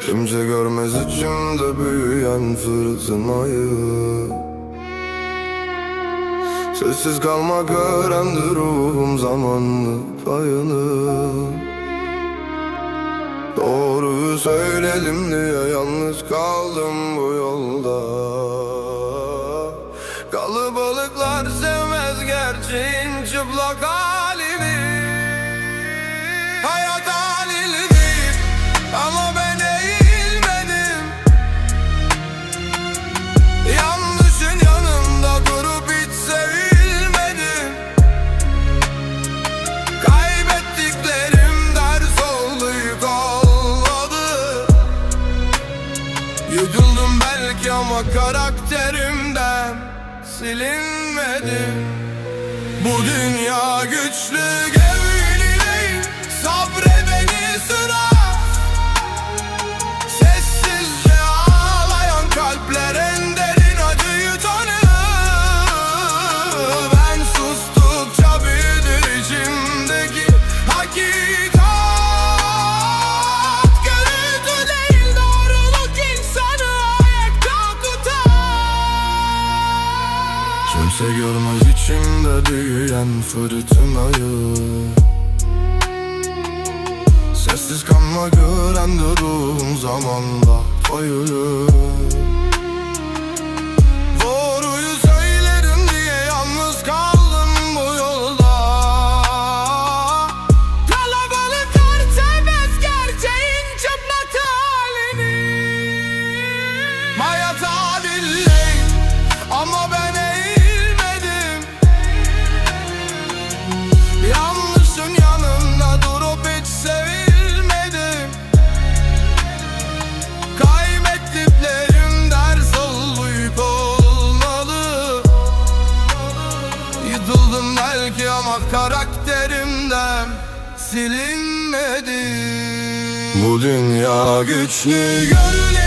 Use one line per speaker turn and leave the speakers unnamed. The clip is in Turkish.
Kimse görmez içimde büyüyen fırtınayı. Sessiz kalmak öğrendi ruhum zamanlı payını. Doğruyu söyledim diye yalnız kaldım bu yolda. Kalabalıklar sevmez gerçeğin çıplak halini Yıkıldım belki ama karakterimden silinmedim Bu dünya güçlü gemini Kimse görmez içimde büyüyen fırtınayı. Sessiz kalma gören de ruhum zamanla doyulur ama karakterimden silinmedi. Bu dünya güçlü gönlüm